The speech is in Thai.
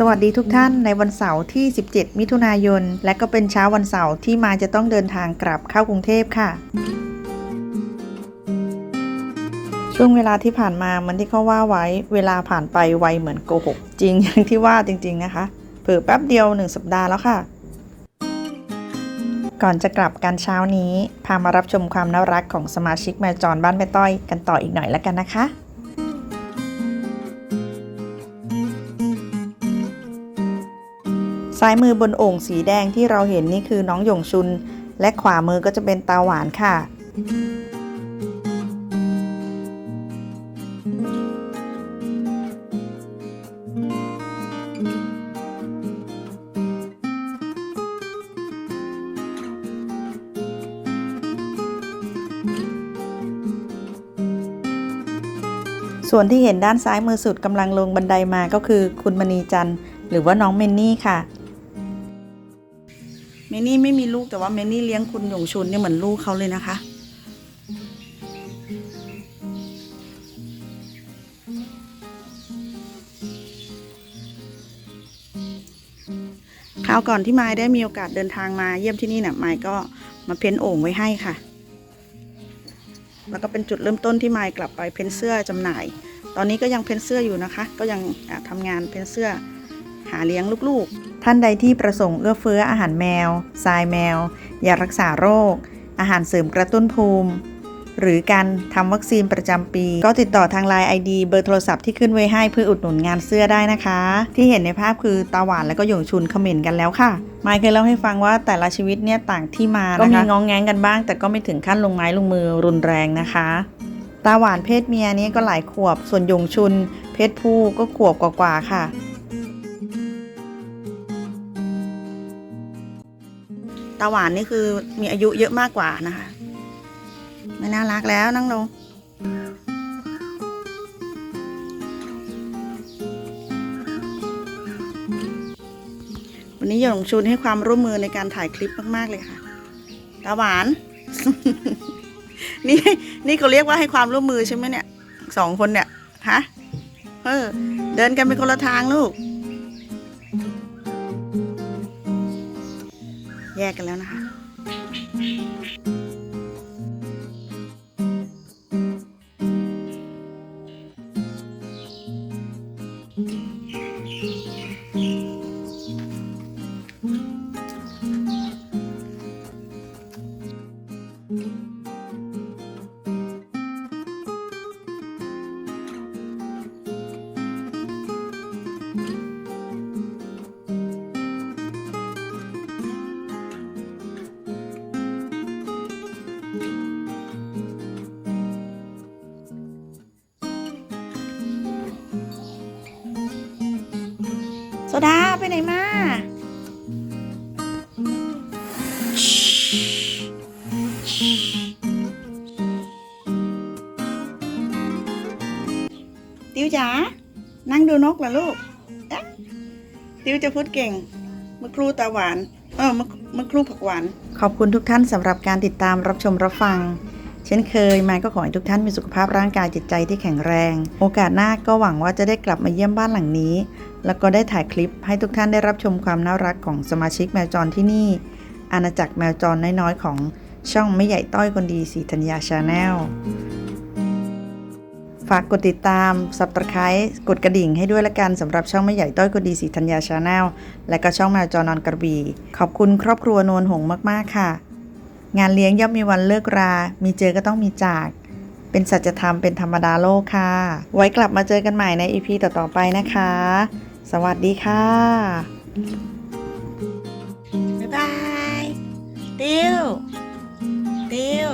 สวัสดีทุกท่านในวันเสาร์ที่ 17 มิถุนายน และก็เป็นเช้าวันเสาร์ที่มาจะต้องเดินทางกลับเข้ากรุงเทพค่ะ ช่วงเวลาที่ผ่านมาเหมันที่เขาว่าไว้เวลาผ่านไปไวเหมือนโกหก จริงอย่างที่ว่าจริง ๆนะคะ เผื่อแป๊บเดียวหนึ่งสัปดาห์แล้วค่ะ ก่อนจะกลับกันเช้านี้ พามารับชมความน่ารักของสมาชิกแมวจรบ้านแม่ต้อยกันต่ออีกหน่อยแล้วกันนะคะ ซ้ายมือบนโอ่งสีแดงที่เราเห็นนี่คือน้องหยงชุน และขวามือก็จะเป็นตาหวานค่ะ ส่วนที่เห็นด้านซ้ายมือสุดกำลังลงบันไดมาก็คือคุณมณีจันทร์หรือว่าน้องเมนนี่ค่ะ นนี่ไม่มีลูกแต่ว่าเมนนี่เลี้ยงคุณหยงชุนเนี่ยเหมือนลูกเขาเลยนะคะ คราวก่อนที่ไมายได้มีโอกาสเดินทางมาเยี่ยมที่นี่เนี่ยมายก็มาเพ้นโอ่งไว้ให้ค่ะ แล้วก็เป็นจุดเริ่มต้นที่ไมายกลับไปเพ้นเสื้อจำหน่าย ตอนนี้ก็ยังเพ้นเสื้ออยู่นะคะ ก็ยังอะทำงานเพ้นเสื้อหาเลี้ยงลูกๆ ท่านใดที่ประสงค์เอื้อเฟื้ออาหารแมว ทรายแมว ยารักษาโรค อาหารเสริมกระตุ้นภูมิ หรือการทำวัคซีนประจำปี ก็ติดต่อทางไลน์ ID เบอร์โทรศัพท์ที่ขึ้นไว้ให้เพื่ออุดหนุนงานเสื้อได้นะคะ ที่เห็นในภาพคือตาหวานและก็หยงชุนเขม่นกันแล้วค่ะมายเคยเล่าให้ฟังว่าแต่ละชีวิตเนี่ยต่างที่มานะคะก็มีงองแงงกันบ้าง แต่ก็ไม่ถึงขั้นลงไม้ลงมือรุนแรงนะคะตาหวานเพศเมียนี่ก็หลายขวบ ส่วนหยงชุน เพศผู้ก็ขวบกว่าๆค่ะ ตาหวานนี่คือมีอายุเยอะมากกว่านะคะไม่น่ารักแล้วนั่งลงวันนี้หยงชุนให้ความร่วมมือในการถ่ายคลิปมากๆเลยค่ะตาหวาน นี่นี่เขาเรียกว่าให้ความร่วมมือใช่ไหมเนี่ยสองคนเนี่ยฮะเออเดินกันเป็นคนละทางลูก แยกกันแล้วนะคะ ดาไปไหนมาติวจ๋า นั่งดูนกเหรอลูกเอ๊ะติวจะพูดเก่งเมื่อครูตาหวาน เออเมื่อเมื่อครูผักหวาน ขอบคุณทุกท่านสำหรับการติดตามรับชมรับฟัง เช่นเคยมายก็ขอให้ทุกท่านมีสุขภาพร่างกายจิตใจที่แข็งแรง โอกาสหน้าก็หวังว่าจะได้กลับมาเยี่ยมบ้านหลังนี้ แล้วก็ได้ถ่ายคลิปให้ทุกท่านได้รับชมความน่ารักของสมาชิกแมวจรที่นี่ อาณาจักรแมวจรน้อยๆ ของช่องไม่ใหญ่ต้อยคนดีสีธัญญาชาแนลฝากกดติดตาม subscribe กดกระดิ่งให้ด้วยละกันสำหรับช่องไม่ใหญ่ต้อยคนดีสีธัญญาชาแนลและก็ช่องแมวจรนอนกระบี่ขอบคุณครอบครัวนวลหงมากๆค่ะ งานเลี้ยงย่อมมีวันเลิกรา มีเจอก็ต้องมีจาก เป็นสัจธรรมเป็นธรรมดาโลกค่ะ ไว้กลับมาเจอกันใหม่ในอีพีต่อๆไปนะคะ สวัสดีค่ะ บ๊ายบายติวติว